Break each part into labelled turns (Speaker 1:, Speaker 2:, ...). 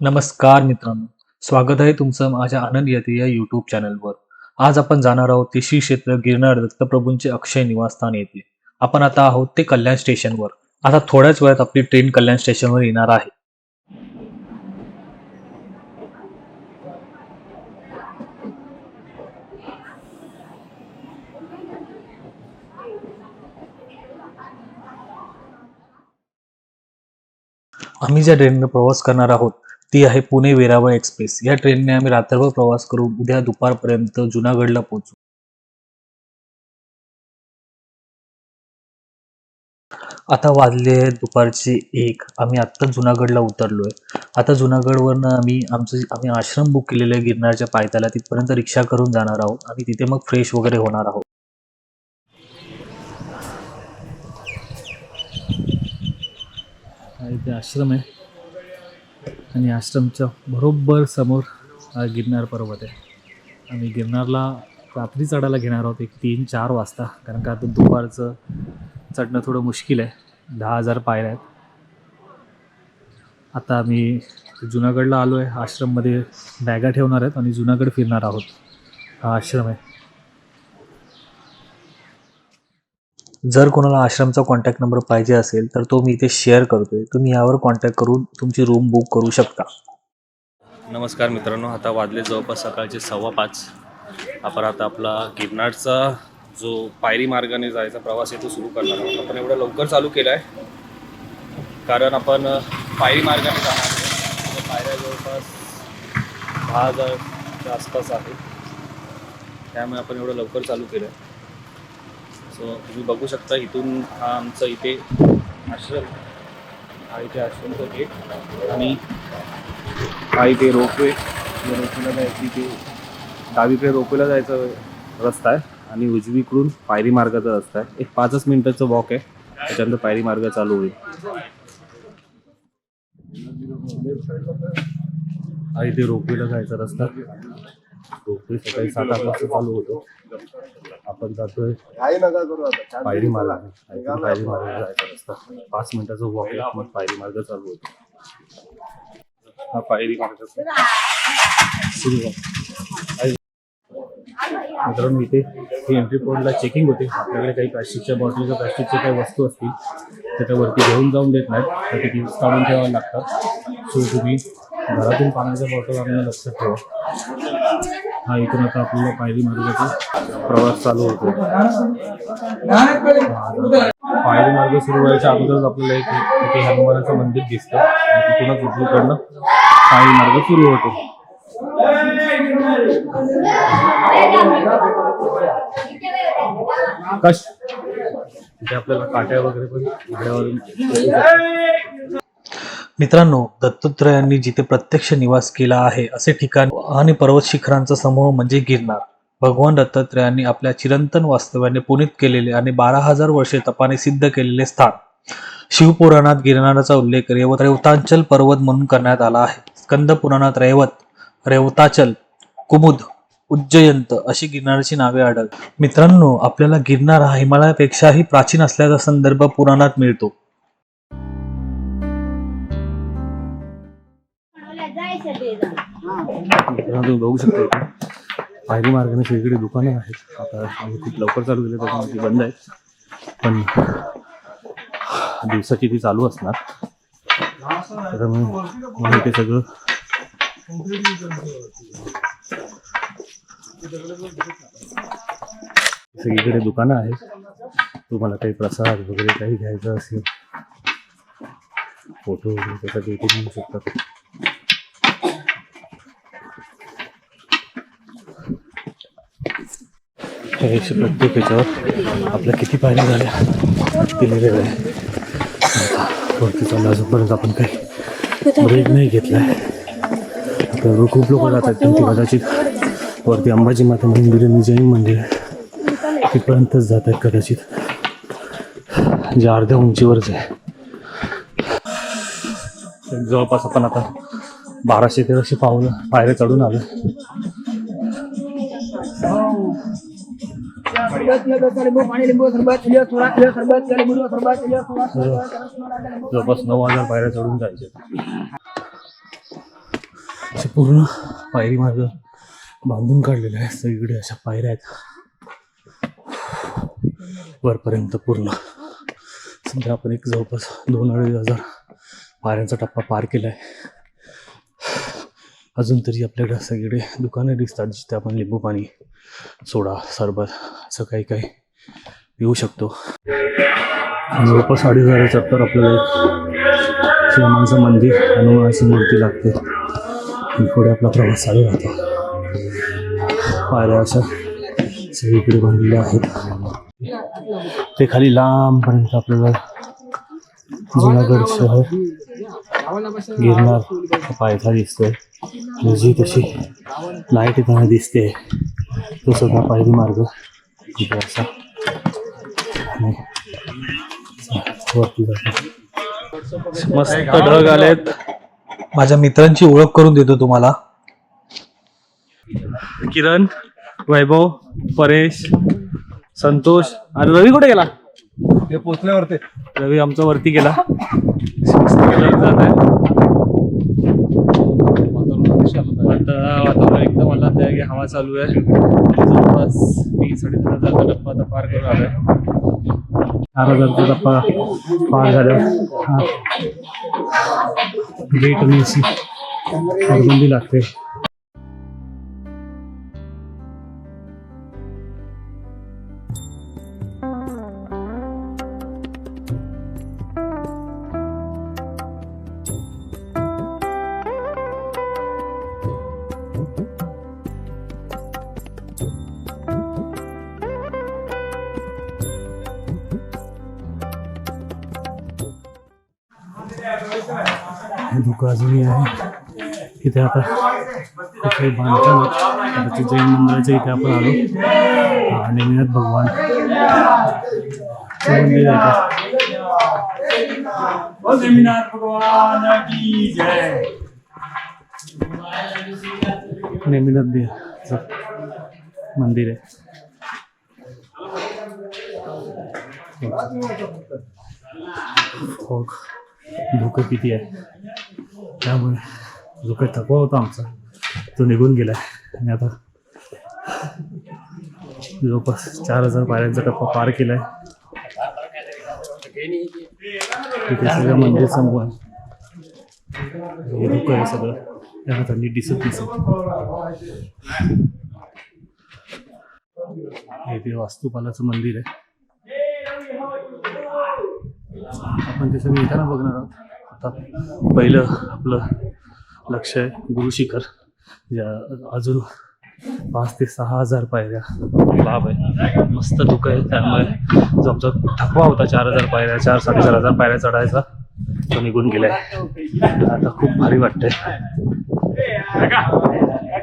Speaker 1: नमस्कार मित्रांनो. स्वागत आहे तुमचं माझ्या आनंद येते या युट्यूब चॅनलवर आज आपण जाणार आहोत ते श्री क्षेत्र गिरनार दत्तप्रभूंचे अक्षय निवासस्थान येथे. आपण आता आहोत ते कल्याण स्टेशनवर आता थोड्याच वेळात आपली ट्रेन कल्याण स्टेशनवर येणार आहे. आम्ही ज्या ट्रेनने प्रवास करणार आहोत ती आहे पुणे वेरावळ एक्सप्रेस. या ट्रेनने आम्ही रात्रभर प्रवास करून उद्या दुपारपर्यंत जुनागडला पोहोचू. आता वाजले आहे दुपारचे एक. आम्ही आत्ता जुनागडला उतरलोय. आता जुनागडवरनं आम्ही आमचं आम्ही आश्रम बुक केलेलं आहे गिरनारच्या पायथ्याला. तिथपर्यंत रिक्षा करून जाणार आहोत. आणि तिथे मग फ्रेश वगैरे होणार आहोत. इथे आश्रम आहे. आणि आश्रमच्या बरोबर समोर हा गिरनार पर्वत आहे. आम्ही गिरनारला रात्री चढायला घेणार आहोत एक तीन चार वाजता. कारण का आता दुपारचं चढणं थोडं मुश्किल आहे. दहा हजार पायऱ्या आहेत. आता आम्ही जुनागडला आलो आहे आश्रममध्ये बॅगा ठेवणार आहेत आणि जुनागड फिरणार आहोत. हा आश्रम आहे. जर कोणाला आश्रमचा कॉन्टॅक्ट नंबर पाहिजे असेल तर तो मी इथे शेअर करतोय. तुम्ही यावर कॉन्टॅक्ट करून तुमची रूम बुक करू शकता.
Speaker 2: नमस्कार मित्रांनो आता वाजले जवळपास सकाळचे सव्वा पाच. आपण आता आपला गिरनारचा जो पायरी मार्गाने जायचा प्रवास आहे तो सुरू करणार आहोत. आपण एवढं लवकर चालू केला आहे कारण आपण पायरी मार्गाने जाणार आहे म्हणजे पायऱ्या जवळपास दहा हजारच्या आसपास आहे. त्यामुळे आपण एवढं लवकर चालू केलं आहे सो तुम्ही बघू शकता इथून हा आमचा इथे आश्रम हा इथे आश्रमचा गेट आणि हा इथे रोपवे. रोपवेला जायची इथे डावीकडे रोपवेला जायचा रस्ता आहे. आणि उजवीकडून पायरी मार्गाचा रस्ता आहे. एक पाचच मिनिटाचं वॉक आहे. त्याच्यानंतर पायरी मार्ग चालू होईल. हा इथे रोपवेला जायचा रस्ता. रोपवे सकाळी सात आठ वाजता चालू होतो. आपण जातोय. पायरी मार्ग इथून पायरी मार्ग जायचा रस्ता. पाच मिनिटाचा वॉक आहे. मग पायरी मार्ग चालू होतो. हा पायरी मार्गाचा सुरू आहे मित्रांनो इथे ही एंट्री पॉईंटला चेकिंग होते. आपल्याकडे काही प्लास्टिकच्या बॉटलच्या प्लास्टिकच्या काही वस्तू असतील त्या त्या वरती घेऊन जाऊन देत नाहीत. तर तिथे काढून ठेवायला लागतात. सो तुम्ही घरातून पाण्याच्या बॉटल आणणं लक्षात ठेवा. हा इथून आता आपल्याला पायरी मार्गाचा प्रवास चालू होतो. पायरी मार्ग सुरू व्हायच्या अगोदरच आपल्याला एक तिथे हनुमानाचं मंदिर दिसतं. आणि तिथूनच उजवीकडनं पायरी मार्ग सुरू होतो. कश तिथे आपल्याला काट्या वगैरे पण घड्यावरून
Speaker 1: मित्रांनो दत्तात्रयांनी जिथे प्रत्यक्ष निवास केला आहे असे ठिकाण आणि पर्वत शिखरांचा समूह म्हणजे गिरनार. भगवान दत्तात्रयांनी आपल्या चिरंतन वास्तव्याने पुनीत केलेले आणि बारा हजार वर्षे तपाने सिद्ध केलेले स्थान. शिवपुराणात गिरनाराचा उल्लेख रेवत रेवतांचल पर्वत म्हणून करण्यात आला आहे. स्कंद पुराणात रेवत रेवताचल कुमुद उज्जयंत अशी गिरनारची नावे आढळ मित्रांनो आपल्याला गिरनार हा हिमालयापेक्षाही प्राचीन असल्याचा संदर्भ पुराणात मिळतो.
Speaker 2: तुम्ही बघू शकता इथे. पायरी मार्गाने सगळीकडे दुकानं आहेत. आता आम्ही खूप लवकर चालू केले त्याच्यामुळे ती बंद आहेत. पण दिवसाची ती चालू असणार. तर मग ते सगळं सगळीकडे दुकानं आहेत. तुम्हाला काही प्रसाद वगैरे काही घ्यायचं असेल फोटो वगैरे त्यासाठी इथे घेऊ शकतात हे प्रत्येक ह्याच्यावर आपल्या किती पायऱ्या झाल्या? दिलेलं आहे? आता वरती चाललं अजूनपर्यंत आपण काही ब्रेक नाही घेतला आहे आपल्याबरोबर खूप लोक जातात त्यांची कदाचित वरती अंबाजी माता मंदिर आणि जैन मंदिर आहे. तिथपर्यंतच जात आहेत कदाचित. जे अर्ध्या उंचीवरच आहे. जवळपास आपण आता बाराशे तेराशे पावलं पायऱ्या चढून आलो जवळपास नऊ हजार पायऱ्या चढून जायचे.
Speaker 1: असे पूर्ण पायरी मार्ग बांधून काढलेले आहे सगळीकडे अशा पायऱ्या आहेत. वरपर्यंत पूर्ण. सध्या आपण एक जवळपास दोन अडीच हजार पायऱ्यांचा टप्पा पार केला आहे अजून तरी आपल्याकडे सगळीकडे दुकानं दिसतात जिथे आपण लिंबू पाणी सोडा सरबत असं काही काही येऊ शकतो. जवळपास अडीच हजार तर आपल्याला एक मंदिर हनुमानाची मूर्ती लागते. पुढे आपला प्रवास चालू राहतो. पायऱ्या अशा सगळीकडे बनलेल्या आहेत. ते खाली लांबपर्यंत आपल्याला जुनागड शहर गिरणार पायथा दिसतोय. जी तशी लाइट येताना दिसते तो सगळा पायरी मार्ग. तिथे असा आणि वरती जातो. मस्त ढग आलेत. माझ्या मित्रांची ओळख करून देतो तुम्हाला. किरण वैभव परेश संतोष. आणि रवी कुठे गेला?
Speaker 3: ते पोचल्यावरती.
Speaker 1: रवी आमचा वरती गेला. मस्त ढग जात आहे. आता वातावरण एकदम आला की हवा चालू आहे. आणि जवळपास तीन साडेतीन हजारचा टप्पा आता पार करून आलाय चार हजारचा टप्पा पार झाला गेट आणि अशी आगमंदी लागते हे धुकं अजूनही आहे इथे आता कुठे बांधकाम आहे. आता ते जैन मंदिराच्या इथे आपण आलो हा, नेमिनाथ भगवान चं मंदिर आहे इथे. नेमिनाथ देवाचं मंदिर आहे फॉग धुकं किती आहे? त्यामुळे जो काही थकवा होता आमचा. तो निघून गेला. आणि आता जवळपास चार हजार पायऱ्यांचा टप्पा पार केला तिथे सगळं मंदिर समोर आहे. हे धुकं आहे सगळं. त्या त्यांनी दिसत दिसत हे ते वास्तुपालाचं मंदिर आहे. आपण ते सगळे येताना बघणार आहोत. आता पहिलं आपलं लक्ष आहे गुरु शिखर ज्या अजून पाच ते सहा हजार पायऱ्या लाभ आहे. मस्त धुकं आहे त्यामुळे जो आमचा थकवा होता चार हजार पायऱ्या चार साडेचार हजार पायऱ्या चढायचा तो निघून गेलाय. आता खूप भारी वाटतंय.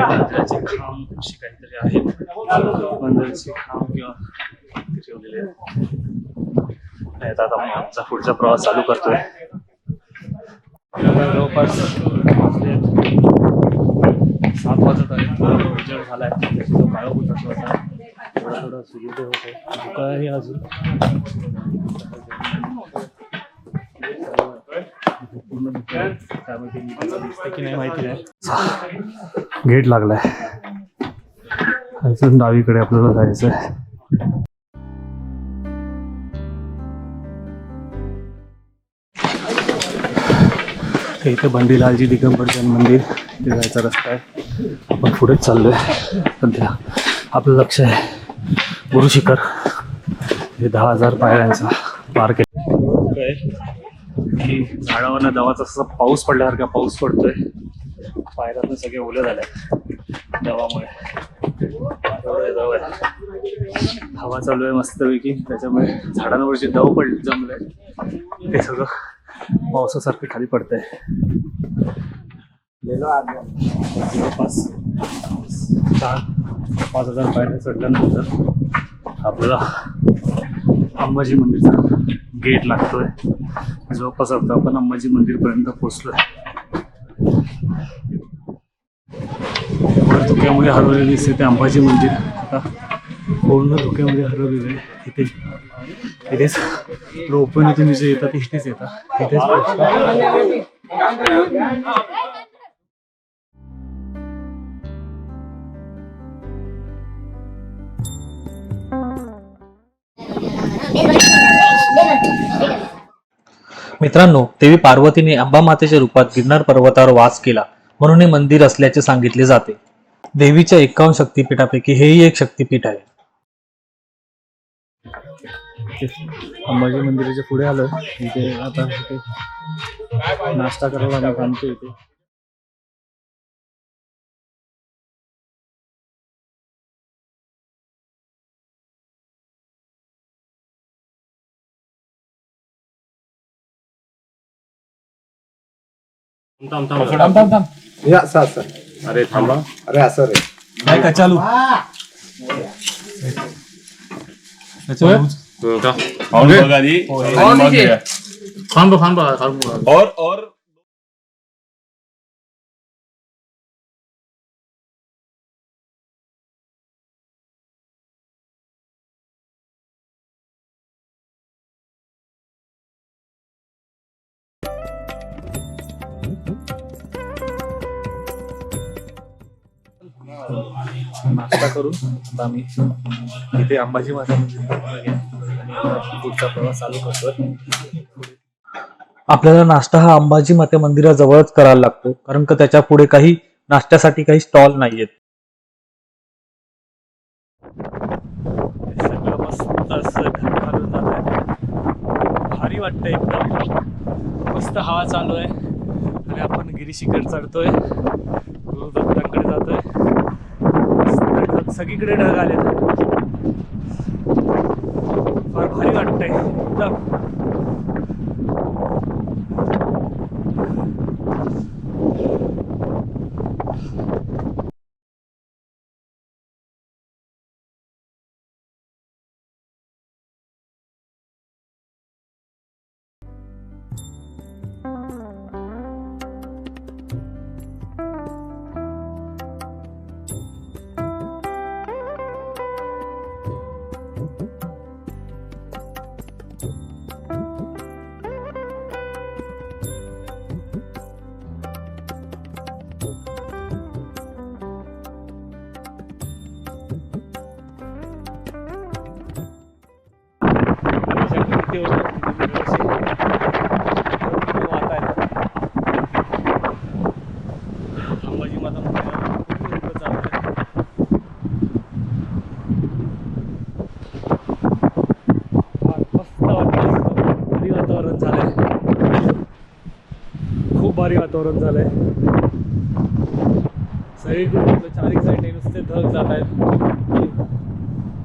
Speaker 1: मंदिराचे खांब अशी काहीतरी आहेत. मंदिराचे खांब किंवा ठेवलेले आहेत आता आम्ही आमचा पुढचा प्रवास चालू करतोय. जवळपास सात वाजत आहे. उजेड झालाय. जो काळो होत असतो आता. थोडा थोडा सूर्योदय होतोय धुका आहे अजून. पूर्ण धुकं आहे. त्यामुळे ते नीट दिसते की नाही माहिती नाही. गेट लागलाय. अजून डावीकडे आपल्याला जायचं आहे तर इथे बंडीलालजी दिगंबर जैन मंदिर इथे जायचा रस्ता आहे. आपण पुढेच चाललो आहे सध्या आपलं लक्ष आहे गुरु शिखर. हे दहा हजार पायऱ्यांचा पार केला की झाडावरनं दवाचा असा पाऊस पडल्यासारखा पाऊस पडतोय. पायऱ्यातून सगळे ओले झाले दवामुळे. दव आहे. हवा चालू आहे मस्तपैकी. त्याच्यामुळे झाडांवरची दव पड जमलंय. ते सगळं पावसासारखं खाली पडतंय. जवळपास चार पाच हजार पायऱ्या चढल्यानंतर आपल्याला अंबाजी मंदिरचा गेट लागतोय. जवळपास आता आपण अंबाजी मंदिरपर्यंत पोचलोय एवढं धुक्यामुळे हरवलेली असते ते अंबाजी मंदिर. आता पूर्ण धुक्यामध्ये हरवलेलं आहे इथे. इथेच रोपण इथे जे येतात इथेच येतात. तिथेच मित्रांनो देवी पार्वतीने अंबा मातेच्या रूपात गिरणार पर्वतावर वास केला. म्हणून हे मंदिर असल्याचे सांगितले जाते. देवीच्या एकावन्न शक्तीपीठापैकी हेही एक शक्तीपीठ आहे.
Speaker 2: अंबाजी मंदिराच्या पुढे आलो. इथे आता इथे नाश्ता करायला आम्ही थांबतो इथे.
Speaker 3: हे असं असं
Speaker 4: अरे थांबा.
Speaker 3: अरे असं रे.
Speaker 2: काय का चालू? थांब थांब
Speaker 4: और और
Speaker 2: नाश्ता करून आता आम्ही इथे अंबाजी माता मंदिर पुढचा प्रवास चालू करतोय
Speaker 1: आपल्याला नाश्ता हा अंबाजी माते मंदिराजवळच करायला लागतो कारण का त्याच्या पुढे काही नाश्त्यासाठी काही स्टॉल नाहीयेत.
Speaker 2: सगळं मस्त असं घालून जात आहे भारी वाटतंय एकदम. मस्त हवा चालू आहे आणि आपण गिरीशिखर चढतोय. गुरुदत्तांकडे जातोय. सगळीकडे ढग आले फार भारी वाटतंय. वातावरण झालंय. सगळीकडून आपलं चारी साईडने नुसते ढग जात आहेत.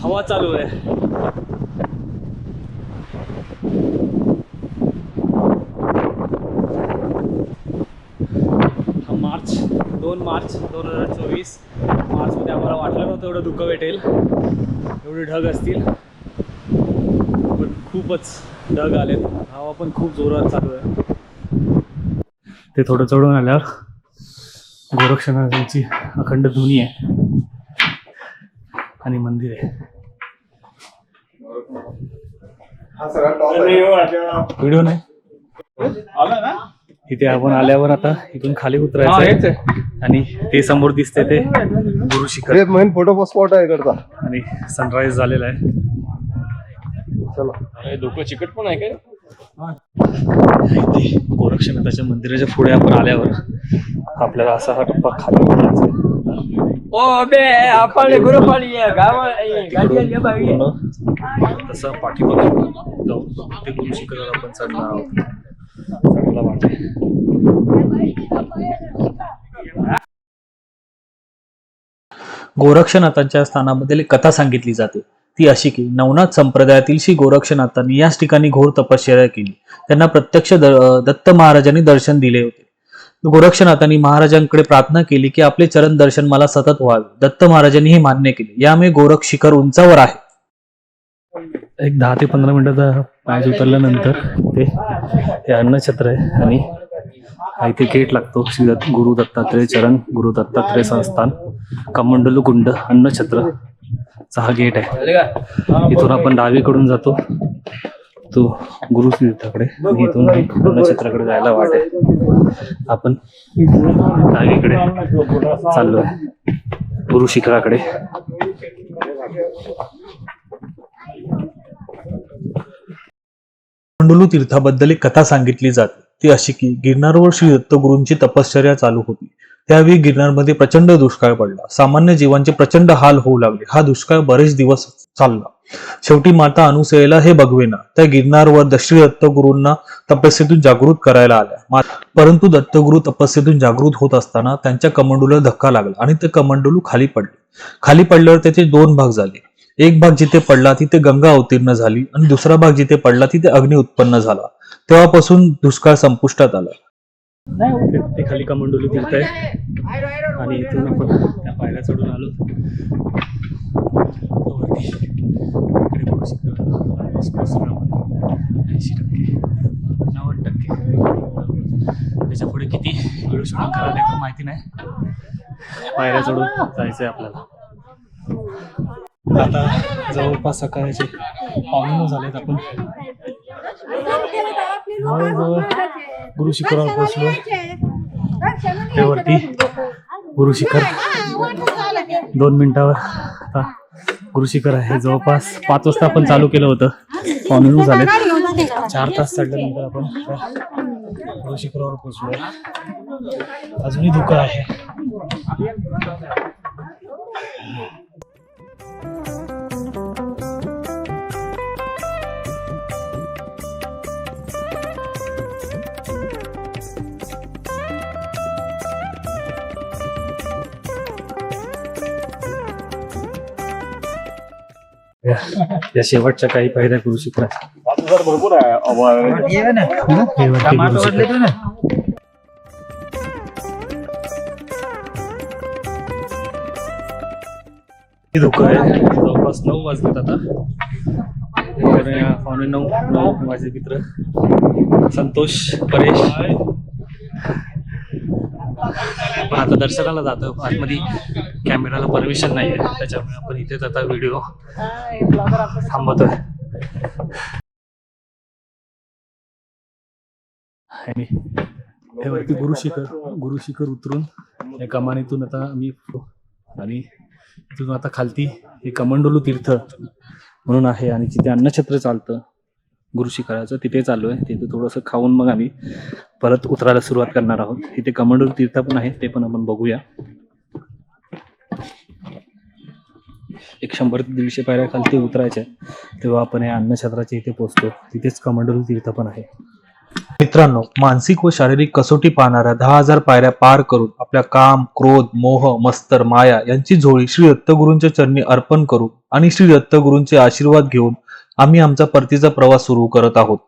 Speaker 2: हवा चालू आहे. हा मार्च दोन मार्च दोन हजार चोवीस. मार्चमध्ये आम्हाला वाटलं नव्हतं एवढं दुःख भेटेल. एवढे ढग असतील. पण खूपच ढग आलेत. हवा पण खूप जोरात चालू आहे. ते थोडं चढून आल्यावर गोरक्षनाथांची अखंड धुनी आहे. आणि मंदिर आहे.
Speaker 3: हा
Speaker 2: व्हिडिओ नाही. इथे आपण आल्यावर आता इथून खाली उतरायचं आहे. आणि ते समोर दिसते ते गुरु शिखर.
Speaker 3: हे मेन फोटो स्पॉट आहे इकडचा.
Speaker 2: आणि सनराईज झालेला आहे.
Speaker 3: चला.
Speaker 4: डोकं चिकट पण आहे काय?
Speaker 2: इथे गोरक्षनाथाच्या मंदिराच्या पुढे आपण आल्यावर आपल्याला असा हा टप्पा खाली तसं पाठीमागून जाऊन ते गुरु आपण चढणार आहोत. चढायला वाटे
Speaker 1: गोरक्षनाथांच्या स्थानाबद्दल एक कथा सांगितली जाते. ती अशी की नवनाथ संप्रदायातील श्री गोरक्षनाथांनी याच ठिकाणी घोर तपश्चर्या केली. त्यांना प्रत्यक्ष दत्त महाराजांनी दर्शन दिले होते. गोरक्षनाथांनी महाराजांकडे प्रार्थना केली की आपले चरण दर्शन मला सतत व्हावे. दत्त महाराजांनी हे मान्य केले. यामुळे गोरख शिखर उंचावर आहे.
Speaker 2: एक दहा ते पंधरा मिनिटाचा पाय उतरल्यानंतर ते हे अन्नछत्र आहे आणि हा इथे गेट लागतो. श्री दत्त गुरु दत्तात्रय चरण गुरु दत्तात्रय संस्थान कमंडलू कुंड अन्नछत्र. चा हा गेट आहे इथून आपण डावीकडून जातो. तो गुरु तीर्थाकडे आणि इथून अन्नछत्राकडे जायला वाट आहे. आपण डावीकडे चाललो आहे गुरु शिखराकडे.
Speaker 1: कमंडलू तीर्थाबद्दल एक कथा सांगितली जाते. ती अशी की गिरनारवर श्री दत्तगुरूंची तपश्चर्या चालू होती. त्यावेळी गिरणारमध्ये प्रचंड दुष्काळ पडला. सामान्य जीवांचे प्रचंड हाल होऊ लागले. हा दुष्काळ बरेच दिवस चालला. शेवटी माता अनुसयेला हे बघवेना. त्या गिरनारवर दश्री दत्तगुरूंना तपस्येतून जागृत करायला आल्या. परंतु दत्तगुरु तपस्येतून जागृत होत असताना त्यांच्या कमंडूला धक्का लागला आणि ते कमंडलू खाली पडले. खाली पडल्यावर त्याचे दोन भाग झाले. एक भाग जिथे पडला तिथे गंगा अवतीर्ण झाली आणि दुसरा भाग जिथे पडला तिथे अग्नि उत्पन्न झाला. तेव्हापासून दुष्काळ संपुष्टात आला.
Speaker 2: ते- ते खाली कमंडोली फिरत आहे आणि इथून आपण त्या पायऱ्या चढून आलो. इकडे बघू शकतो. ऐंशी टक्के. नव्वद टक्के. त्याच्या पुढे किती व्हिडिओ शूटिंग करायला येतो माहिती नाही. पायऱ्या चढून जायचं आहे आपल्याला. आता जवळपास सकाळचे पाहुणे झालेत आपण. गुरु शिखरावर पोहोचलो ते वरती गुरु शिखर. दोन मिनिटावर. आता गुरु शिखर आहे. जवळपास पाच वाजता आपण चालू केलं होतं. नऊ झाले चार तास चढल्यानंतर आपण गुरु शिखरावर पोहोचलो अजूनही धुकं आहे. या शेवटच्या काही
Speaker 5: भरपूर आहे
Speaker 2: हे गुरु शिखर. किती धोका आहे. जवळपास नऊ वाजलेत आता. पावणे नऊ नऊ माझे मित्र. संतोष परेश. आता दर्शनाला जातो आतमध्ये. कॅमेराला परमिशन नाही आहे त्याच्यामुळे आपण इथेच आता व्हिडिओ थांबवतोय आणि हे वरती गुरु शिखर गुरु शिखर उतरून या कमानीतून आता आम्ही आणि तिथून आता खालती हे कमंडोलू तीर्थ म्हणून आहे आणि जिथे अन्नछत्र चालतं गुरु शिखराचं तिथे चालू आहे तिथे थोडंसं खाऊन मग आम्ही परत उतरायला सुरुवात करणार आहोत. इथे कमंडोलू तीर्थ पण आहे ते पण आपण बघूया. एक शंभर ते दीडशे पायऱ्या खालती उतरायच्या आहेत. तेव्हा आपण या अन्नछत्राच्या इथे पोहोचतो तिथेच कमंडोलू तीर्थ पण आहे
Speaker 1: मित्रांनो मानसिक व शारीरिक कसोटी पाहणाऱ्या दहा हजार पायऱ्या पार करून आपल्या काम क्रोध मोह मस्तर माया यांची झोळी श्री दत्तगुरूंच्या चरणी अर्पण करू आणि श्री दत्तगुरूंचे आशीर्वाद घेऊन आम्ही आमचा परतीचा प्रवास सुरू करत आहोत